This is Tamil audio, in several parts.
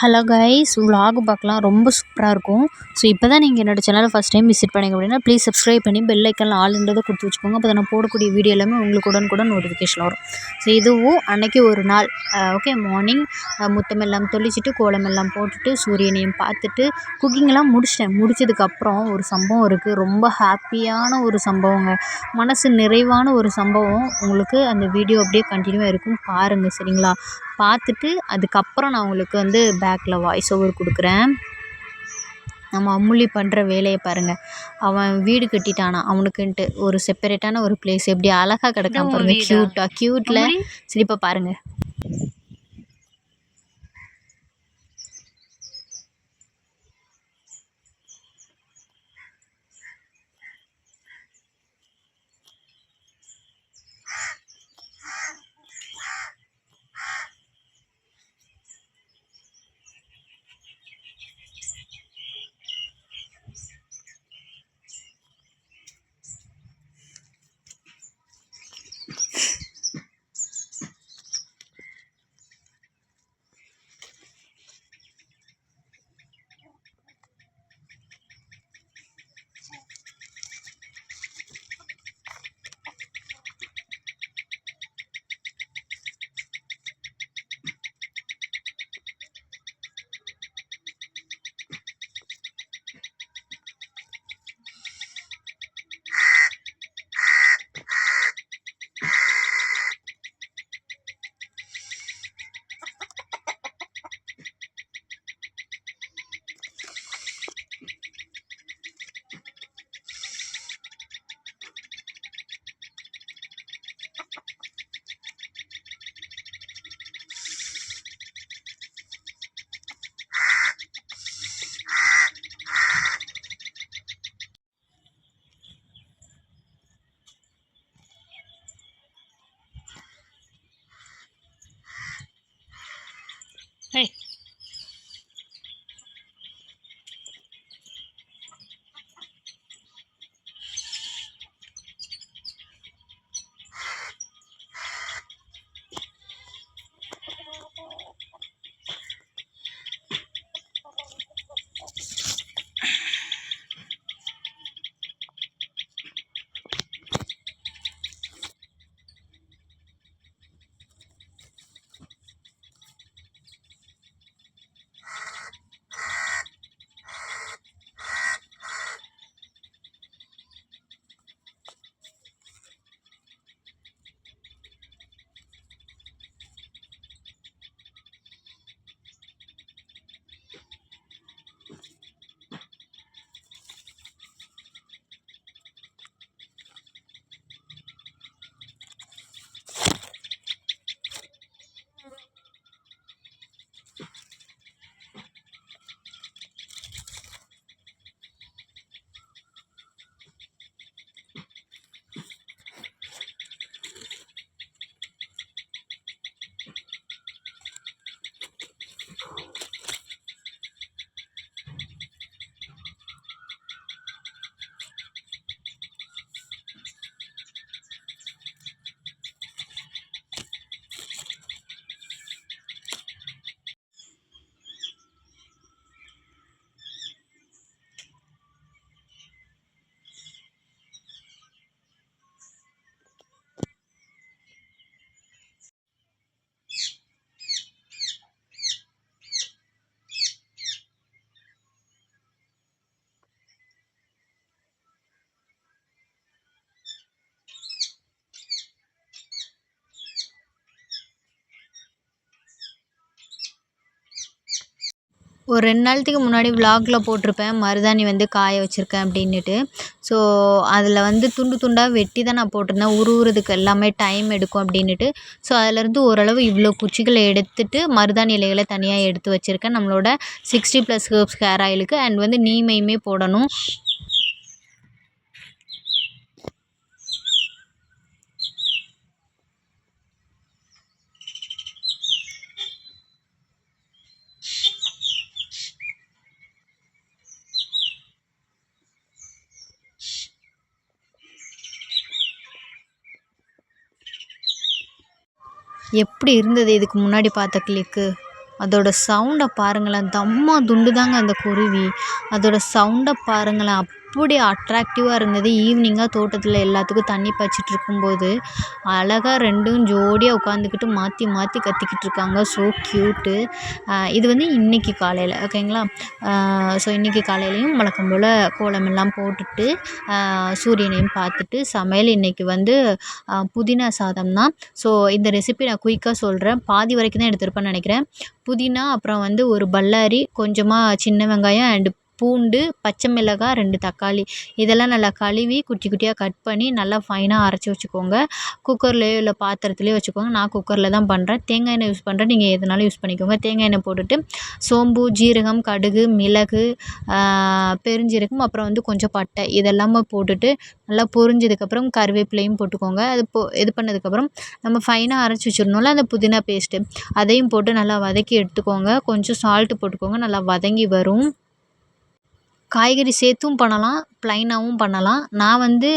ஹலோ கைஸ் விலாக் பார்க்கலாம். ரொம்ப சூப்பராக இருக்கும். ஸோ இப்போ தான் நீங்கள் என்னோட சேனலை ஃபஸ்ட் டைம் விசிட் பண்ணிங்க அப்படின்னா ப்ளீஸ் சப்ஸ்கிரைப் பண்ணி பெல் ஐக்கனில் ஆளுன்றதை கொடுத்து வச்சுக்கோங்க. அப்போ நான் போடக்கூடிய வீடியோ எல்லாமே உங்களுக்கு உடனுக்குடன் நோட்டிஃபிகேஷன் வரும். ஸோ இதுவும் அன்னைக்கு ஒரு நாள். ஓகே மார்னிங் முத்தமெல்லாம் தொளிச்சிட்டு கோலமெல்லாம் போட்டுட்டு சூரியனையும் பார்த்துட்டு குக்கிங்லாம் முடிச்சிட்டேன். முடிச்சதுக்கப்புறம் ஒரு சம்பவம் இருக்குது ரொம்ப ஹாப்பியான ஒரு சம்பவங்க. மனசு நிறைவான ஒரு சம்பவம். உங்களுக்கு அந்த வீடியோ அப்படியே கண்டினியூவாக இருக்கும். பாருங்கள் சரிங்களா? பார்த்துட்டு அதுக்கப்புறம் நான் உங்களுக்கு வந்து பேக்கில் வாய்ஸ் ஓவர் கொடுக்குறேன். நம்ம அம்முலி பண்ணுற வேலையை பாருங்கள் அவன் வீடு கட்டிட்டானா? அவனுக்குன்ட்டு ஒரு செப்பரேட்டான ஒரு பிளேஸ் எப்படி அழகாக கிடக்கான் உன் பாருங்க. வீடா? க்யூட்டாக க்யூட்டில் அம்முலி? சிரிப்பா பாருங்கள் ஒரு ரெண்டு நாளத்துக்கு முன்னாடி vlogல போட்டிருப்பேன். மருதாணி வந்து காய வச்சுருக்கேன் அப்படின்னுட்டு. ஸோ அதில் வந்து துண்டு துண்டாக வெட்டி தான் நான் போட்டிருந்தேன். உருவுறதுக்கு எல்லாமே டைம் எடுக்கும் அப்படின்னுட்டு. ஸோ அதிலேருந்து ஓரளவு இவ்வளோ குச்சிகளை எடுத்துட்டு மருதாணி இலைகளை தனியாக எடுத்து வச்சுருக்கேன். நம்மளோட சிக்ஸ்டி ப்ளஸ் ஹேர்ப்ஸ் ஹேர் ஆயிலுக்கு அண்ட் வந்து நீமையுமே போடணும். எப்படி இருந்தது இதுக்கு முன்னாடி பார்த்த கிளிக்கு அதோட சவுண்டை பாருங்களேன். தம்மா துண்டு தாங்க அந்த குருவி. அதோட சவுண்டை பாருங்களேன். அப்படி அட்ராக்டிவாக இருந்தது? ஈவினிங்காக தோட்டத்தில் எல்லாத்துக்கும் தண்ணி பாய்ச்சிட்டு இருக்கும்போது அழகாக ரெண்டும் ஜோடியாக உட்காந்துக்கிட்டு மாற்றி மாற்றி கத்திக்கிட்டு இருக்காங்க. ஸோ க்யூட்டு இது வந்து இன்றைக்கி காலையில் ஓகேங்களா ஸோ இன்றைக்கி காலையிலையும் வழக்கம் போல் கோலமெல்லாம் போட்டுட்டு சூரியனையும் பார்த்துட்டு சமையல் இன்றைக்கி வந்து புதினா சாதம் தான். ஸோ இந்த ரெசிபி நான் குயிக்காக சொல்கிறேன் பாதி வரைக்கும் தான் எடுத்திருப்பேன்னு நினைக்கிறேன். புதினா அப்புறம் வந்து ஒரு பல்லாரி கொஞ்சமாக சின்ன வெங்காயம் அண்டு பூண்டு பச்சை மிளகாய் ரெண்டு தக்காளி. இதெல்லாம் நல்லா கழுவி குட்டி குட்டியாக கட் பண்ணி நல்லா ஃபைனாக அரைச்சி வச்சுக்கோங்க. குக்கர்லேயோ இல்லை பாத்திரத்துலேயோ வச்சுக்கோங்க. நான் குக்கரில் தான் பண்ணுறேன் தேங்காய் எண்ணெய் யூஸ் பண்ணுறேன் நீங்கள் எதுனாலும் யூஸ் பண்ணிக்கோங்க. தேங்காய் எண்ணெய் போட்டுட்டு சோம்பு ஜீரகம் கடுகு மிளகு பெருஞ்சீரகம் அப்புறம் வந்து கொஞ்சம் பட்டை இதெல்லாமே போட்டுட்டு நல்லா பொரிஞ்சதுக்கப்புறம் கருவேப்பிலையும் போட்டுக்கோங்க. அது போ இது பண்ணதுக்கப்புறம் நம்ம ஃபைனாக அரைச்சி வச்சிருந்தோம்ல அந்த புதினா பேஸ்ட்டு அதையும் போட்டு நல்லா வதக்கி எடுத்துக்கோங்க. கொஞ்சம் சால்ட்டு போட்டுக்கோங்க. நல்லா வதங்கி வரும். காய்கறி சேர்த்தும் பண்ணலாம் ப்ளைனாகவும் பண்ணலாம். நான் வந்து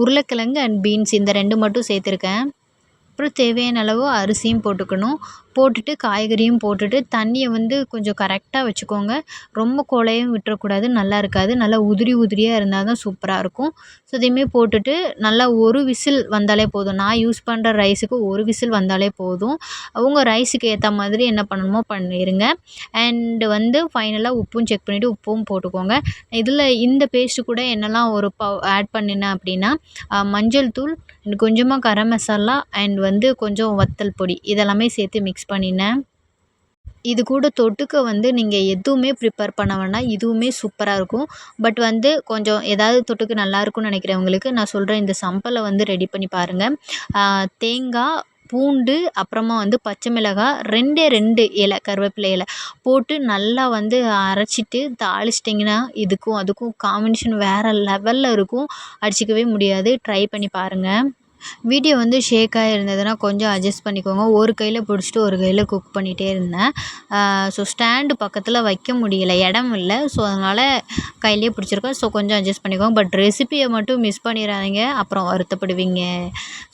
உருளைக்கிழங்கு அண்ட் பீன்ஸ் இந்த ரெண்டு மட்டும் சேர்த்துருக்கேன். அப்புறம் தேவையான அளவு அரிசியும் போட்டுக்கணும். போட்டுட்டு காய்கறியும் போட்டுட்டு தண்ணியை வந்து கொஞ்சம் கரெக்டாக வச்சுக்கோங்க. ரொம்ப குழையவும் விட்டுறக்கூடாது நல்லா இருக்காது. நல்லா உதிரி உதிரியாக இருந்தால் தான் சூப்பராக இருக்கும். ஸோ இதையுமே போட்டுட்டு நல்லா ஒரு விசில் வந்தாலே போதும். நான் யூஸ் பண்ணுற ரைஸுக்கு ஒரு விசில் வந்தாலே போதும். அவங்க ரைஸுக்கு ஏற்ற மாதிரி என்ன பண்ணணுமோ பண்ணிடுங்க அண்டு வந்து ஃபைனலாக உப்பும் செக் பண்ணிவிட்டு உப்பும் போட்டுக்கோங்க. இதில் இந்த பேஸ்ட்டு கூட என்னெல்லாம் ஒரு ப ஆட் பண்ணினேன் அப்படின்னா மஞ்சள் தூள் கொஞ்சமாக கரம் மசாலா அண்ட் வந்து கொஞ்சம் வத்தல் பொடி இதெல்லாமே சேர்த்து மிக்ஸ் பண்ணினேன். இது கூட தொட்டுக்க வந்து நீங்கள் எதுவுமே ப்ரிப்பேர் பண்ண வேணாம். இதுவுமே சூப்பராக இருக்கும். பட் வந்து கொஞ்சம் ஏதாவது தொட்டுக்க நல்லா இருக்கும்னு நினைக்கிறவங்களுக்கு நான் சொல்கிறேன் இந்த சம்பலை வந்து ரெடி பண்ணி பாருங்கள் தேங்காய் பூண்டு அப்புறமா வந்து பச்சை மிளகாய் ரெண்டே ரெண்டு இலை கருவேப்பிலை இலை போட்டு நல்லா வந்து அரைச்சிட்டு தாளிச்சிட்டிங்கன்னா இதுக்கும் அதுக்கும் காம்பினேஷன் வேறு லெவலில் இருக்கும். அடிச்சிக்கவே முடியாது. ட்ரை பண்ணி பாருங்கள் வீடியோ வந்து ஷேக்காக இருந்ததுன்னா கொஞ்சம் அட்ஜஸ்ட் பண்ணிக்கோங்க. ஒரு கையில் பிடிச்சிட்டு ஒரு கையில் குக் பண்ணிகிட்டே இருந்தேன். ஸோ ஸ்டாண்டு பக்கத்தில் வைக்க முடியலை. இடம் இல்லை. ஸோ அதனால் கையிலேயே பிடிச்சிருக்கேன். ஸோ கொஞ்சம் அட்ஜஸ்ட் பண்ணிக்கோங்க. பட் ரெசிப்பியை மட்டும் மிஸ் பண்ணிடாதீங்க அப்புறம் வருத்தப்படுவீங்க.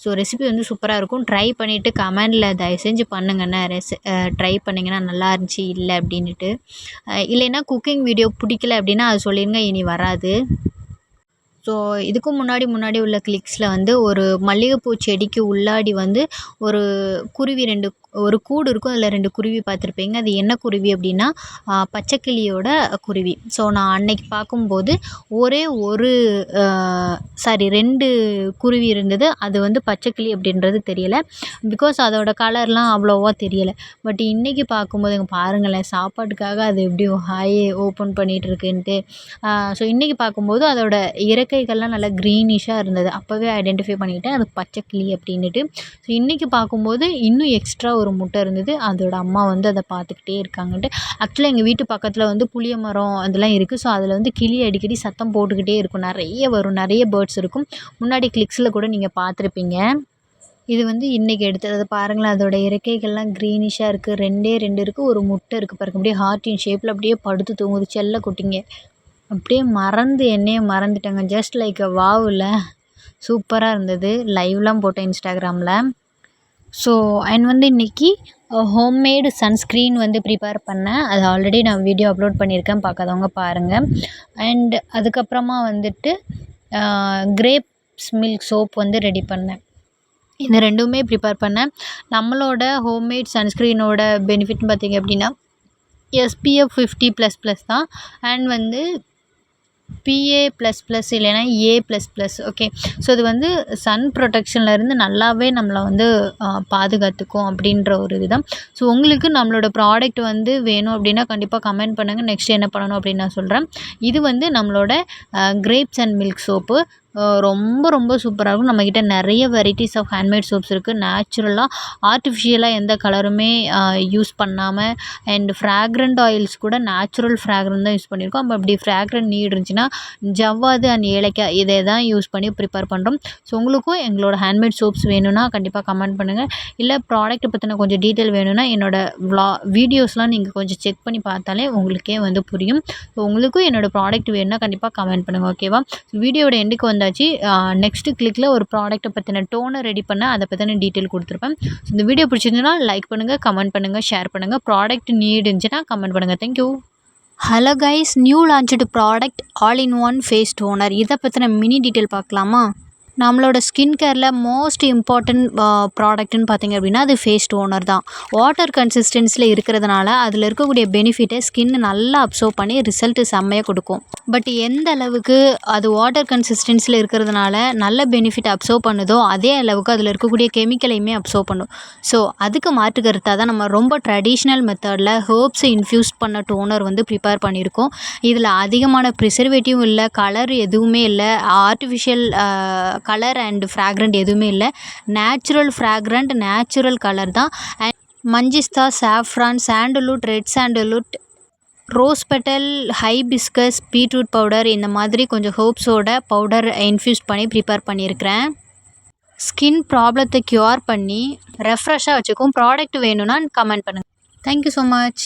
ஸோ ரெசிபி வந்து சூப்பராக இருக்கும். ட்ரை பண்ணிவிட்டு கமெண்டில் தயவு செஞ்சு பண்ணுங்கண்ணே ரெசி ட்ரை பண்ணிங்கன்னா நல்லா இருந்துச்சு இல்லை அப்படின்ட்டு இல்லைன்னா குக்கிங் வீடியோ பிடிக்கல அப்படின்னா அது சொல்லிடுங்க இனி வராது. ஸோ இதுக்கும் முன்னாடி முன்னாடி உள்ள கிளிக்ஸில் வந்து ஒரு மல்லிகைப்பூ செடிக்கு உள்ளாடி வந்து ஒரு குருவி ரெண்டு ஒரு கூடு இருக்கும் அதில் ரெண்டு குருவி பார்த்துருப்பீங்க. அது என்ன குருவி அப்படின்னா பச்சைக்கிளியோட குருவி. ஸோ நான் அன்னைக்கு பார்க்கும்போது ஒரே ஒரு சாரி ரெண்டு குருவி இருந்தது. அது வந்து பச்சைக்கிளி அப்படின்றது தெரியலை. பிகாஸ் அதோட கலர்லாம் அவ்வளோவா தெரியலை. பட் இன்றைக்கி பார்க்கும்போது எங்கள் பாருங்களேன் சாப்பாட்டுக்காக அது எப்படி ஹாய் ஓப்பன் பண்ணிகிட்டு இருக்குன்ட்டு ஸோ இன்றைக்கி பார்க்கும்போது அதோட இறக்கைகள்லாம் நல்லா க்ரீனிஷாக இருந்தது. அப்போவே ஐடென்டிஃபை பண்ணிக்கிட்டேன் அது பச்சைக்கிளி அப்படின்ட்டு ஸோ இன்றைக்கி பார்க்கும்போது இன்னும் எக்ஸ்ட்ரா ஒரு ஒரு முட்டை இருந்தது. அதோடய அம்மா வந்து அதை பார்த்துக்கிட்டே இருக்காங்கன்ட்டு. ஆக்சுவலாக எங்கள் வீட்டு பக்கத்தில் வந்து புளிய மரம் அதெல்லாம் இருக்குது ஸோ அதில் வந்து கிளி அடிக்கடி சத்தம் போட்டுக்கிட்டே இருக்கும். நிறைய வரும். நிறைய பேர்ட்ஸ் இருக்கும். முன்னாடி கிளிக்ஸில் கூட நீங்கள் பார்த்துருப்பீங்க இது வந்து இன்றைக்கி எடுத்தது. அதை பாருங்களேன். அதோட இறக்கைகள்லாம் க்ரீனிஷாக இருக்குது ரெண்டே ரெண்டு இருக்குது ஒரு முட்டை இருக்குது பாருங்க. அப்படியே ஹார்ட்டின் ஷேப்பில் அப்படியே படுத்து தூங்குது. செல்ல குட்டிங்க. அப்படியே மறந்து என்னையே மறந்துட்டாங்க. ஜஸ்ட் லைக் வாவில் சூப்பராக இருந்தது. லைவ்லாம் போட்டேன் இன்ஸ்டாகிராமில் ஸோ அண்ட் வந்து இன்றைக்கி ஹோம்மேடு சன்ஸ்க்ரீன் வந்து ப்ரிப்பேர் பண்ணேன். அது ஆல்ரெடி நான் வீடியோ அப்லோட் பண்ணியிருக்கேன். பார்க்காதவங்க பாருங்கள் அண்ட் அதுக்கப்புறமா வந்துட்டு கிரேப்ஸ் மில்க் சோப் வந்து ரெடி பண்ணேன். இந்த ரெண்டுமே ப்ரிப்பேர் பண்ணேன். நம்மளோட ஹோம்மேட் சன்ஸ்க்ரீனோட பெனிஃபிட்னு பார்த்திங்க அப்படின்னா எஸ்பிஎஃப் ஃபிஃப்டி ப்ளஸ் ப்ளஸ் தான். அண்ட் வந்து பிஏ ப்ளஸ் ப்ளஸ் இல்லைன்னா A plus plus okay so இது வந்து சன் ப்ரொடெக்ஷன்லேருந்து நல்லாவே நம்மளை வந்து பாதுகாத்துக்கும் அப்படின்ற ஒரு இதுதான். ஸோ உங்களுக்கு நம்மளோட ப்ராடக்ட் வந்து வேணும் அப்படின்னா கண்டிப்பாக கமெண்ட் பண்ணுங்கள் நெக்ஸ்ட் என்ன பண்ணணும் அப்படின்னு நான் சொல்கிறேன் இது வந்து நம்மளோட கிரேப்ஸ் அண்ட் மில்க் சோப்பு ரொம்ப ரொம்ப சூப்பராக இருக்கும். நம்மக்கிட்ட நிறைய வெரைட்டிஸ் ஆஃப் ஹேண்ட்மேட் சோப்ஸ் இருக்குது நேச்சுரலாக ஆர்டிஃபிஷியலாக எந்த கலருமே யூஸ் பண்ணாமல் அண்ட் ஃப்ராக்ரண்ட் ஆயில்ஸ் கூட நேச்சுரல் ஃப்ராக்ரண்ட் தான் யூஸ் பண்ணியிருக்கோம். நம்ம அப்படி ஃப்ராக்ரண்ட் நீட் இருந்துச்சுன்னா ஜவ்வாது அண்ட் ஏலக்காய் இதை தான் யூஸ் பண்ணி ப்ரிப்பேர் பண்ணுறோம் ஸோ உங்களுக்கும் எங்களோட ஹேண்ட்மேட் சோப்ஸ் வேணும்னா கண்டிப்பாக கமெண்ட் பண்ணுங்கள் இல்லை ப்ராடக்ட்டை பற்றின கொஞ்சம் டீட்டெயில் வேணும்னா என்னோடய வ்ளா வீடியோஸ்லாம் நீங்கள் கொஞ்சம் செக் பண்ணி பார்த்தாலே உங்களுக்கே வந்து புரியும். ஸோ உங்களுக்கும் என்னோடய ப்ராடக்ட் வேணும்னா கண்டிப்பாக கமெண்ட் பண்ணுங்கள் ஓகேவா வீடியோட எண்டுக்கு வந்த வந்தாச்சு நெக்ஸ்ட்டு கிளிக்கில் ஒரு ப்ராடக்ட்டை பற்றின டோனை ரெடி பண்ண அதை பற்றின டீட்டெயில் கொடுத்துருப்பேன். ஸோ இந்த வீடியோ பிடிச்சிருந்துன்னா லைக் பண்ணுங்கள் கமெண்ட் பண்ணுங்கள் ஷேர் பண்ணுங்கள் ப்ராடக்ட் நீட் இருந்துச்சுன்னா கமெண்ட் பண்ணுங்கள் thank you hello guys new launched product all in one face toner இதை பற்றின மினி டீட்டெயில் பார்க்கலாமா? நம்மளோட ஸ்கின் கேரில் மோஸ்ட் இம்பார்ட்டண்ட் ப்ராடக்ட்னு பார்த்தீங்க அப்படின்னா அது ஃபேஸ் டோனர் தான். வாட்டர் கன்சிஸ்டன்சியில் இருக்கிறதுனால அதில் இருக்கக்கூடிய பெனிஃபிட்டை ஸ்கின் நல்லா அப்சர்வ் பண்ணி ரிசல்ட்டு செம்மையாக கொடுக்கும். பட் எந்த அளவுக்கு அது வாட்டர் கன்சிஸ்டன்சியில் இருக்கிறதுனால நல்ல பெனிஃபிட் அப்சர்வ் பண்ணுதோ அதே அளவுக்கு அதில் இருக்கக்கூடிய கெமிக்கலையுமே அப்சர்வ் பண்ணும். ஸோ அதுக்கு மாற்று கருத்தாக தான் நம்ம ரொம்ப ட்ரெடிஷ்னல் மெத்தடில் ஹேர்ப்ஸ் இன்ஃப்யூஸ் பண்ண டோனர் வந்து ப்ரிப்பேர் பண்ணியிருக்கோம். இதில் அதிகமான ப்ரிசர்வேட்டிவும் இல்லை கலர் எதுவுமே இல்லை ஆர்டிஃபிஷியல் கலர் அண்ட் ஃப்ராக்ரண்ட் எதுவுமே இல்லை. நேச்சுரல் ஃப்ராக்ரண்ட் நேச்சுரல் கலர் தான். And manjistha saffron sandalwood red sandalwood rose petal hibiscus beetroot powder இந்த மாதிரி கொஞ்சம் ஹோப்ஸோட பவுடர் இன்ஃப்யூஸ் பண்ணி ப்ரிப்பேர் பண்ணியிருக்கிறேன். ஸ்கின் ப்ராப்ளத்தை க்யூர் பண்ணி ரெஃப்ரெஷ்ஷாக வச்சுக்கும் ப்ராடக்ட் வேணும்னா கமெண்ட் பண்ணுங்கள் தேங்க்யூ ஸோ மச்